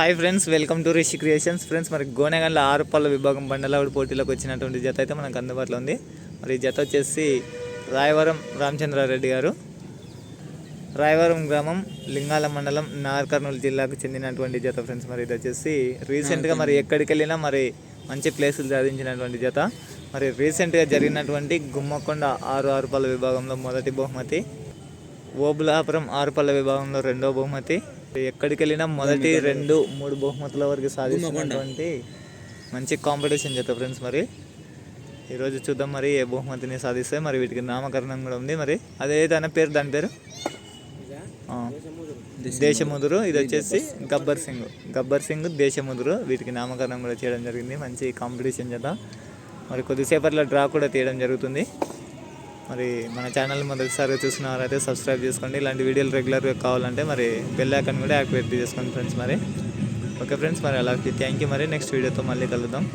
Hi friends welcome to Rishi creations friends మరి గోనెగండ్ల ఆరు పళ్ళ విభాగం బండలావిడి పోటీలోకి వచ్చినటువంటి జత అయితే మనకు అందుబాటులో ఉంది. మరి జత వచ్చేసి రాయవరం రామచంద్రారెడ్డి గారు. రాయవరం గ్రామం లింగాల మండలం నాగర్ కర్నూలు జిల్లాకు చెందినటువంటి జత ఫ్రెండ్స్ మరి ఇది వచ్చేసి రీసెంట్గా మరి ఎక్కడికి వెళ్ళినా మరి మంచి ప్లేసులు సాధించినటువంటి జత. మరి రీసెంట్గా జరిగినటువంటి గుమ్మకొండ ఆరు ఆరు పళ్ళ విభాగంలో మొదటి బహుమతి ఓబులాపురం ఆరుపల్ల విభాగంలో రెండో బహుమతి. ఎక్కడికి వెళ్ళినా మొదటి రెండు మూడు బహుమతుల వరకు సాధిస్తున్నటువంటి మంచి కాంపిటీషన్ చేత ఫ్రెండ్స్ మరి. ఈరోజు చూద్దాం మరి ఏ బహుమతిని సాధిస్తే మరి వీటికి నామకరణం కూడా ఉంది మరి. అదే దాని పేరు దాని పేరు? దేశముదురు. ఇది వచ్చేసి గబ్బర్ సింగ్. గబ్బర్ సింగ్ దేశముదురు. వీటికి నామకరణం కూడా చేయడం జరిగింది. మంచి కాంపిటీషన్ చేత మరి కొద్దిసేపట్లో డ్రా కూడా తీయడం జరుగుతుంది. మరి మన ఛానల్ మొదటిసారి చూసినారైతే సబ్స్క్రైబ్ చేసుకోండి. ఇలాంటి వీడియోలు రెగ్యులర్గా కావాలంటే మరి బెల్ ఐకాన్ కూడా యాక్టివేట్ చేసుకోండి ఫ్రెండ్స్ మరి. ఓకే ఫ్రెండ్స్ మరి అలాగే థ్యాంక్ యూ మరి నెక్స్ట్ వీడియోతో మళ్ళీ కలుద్దాం.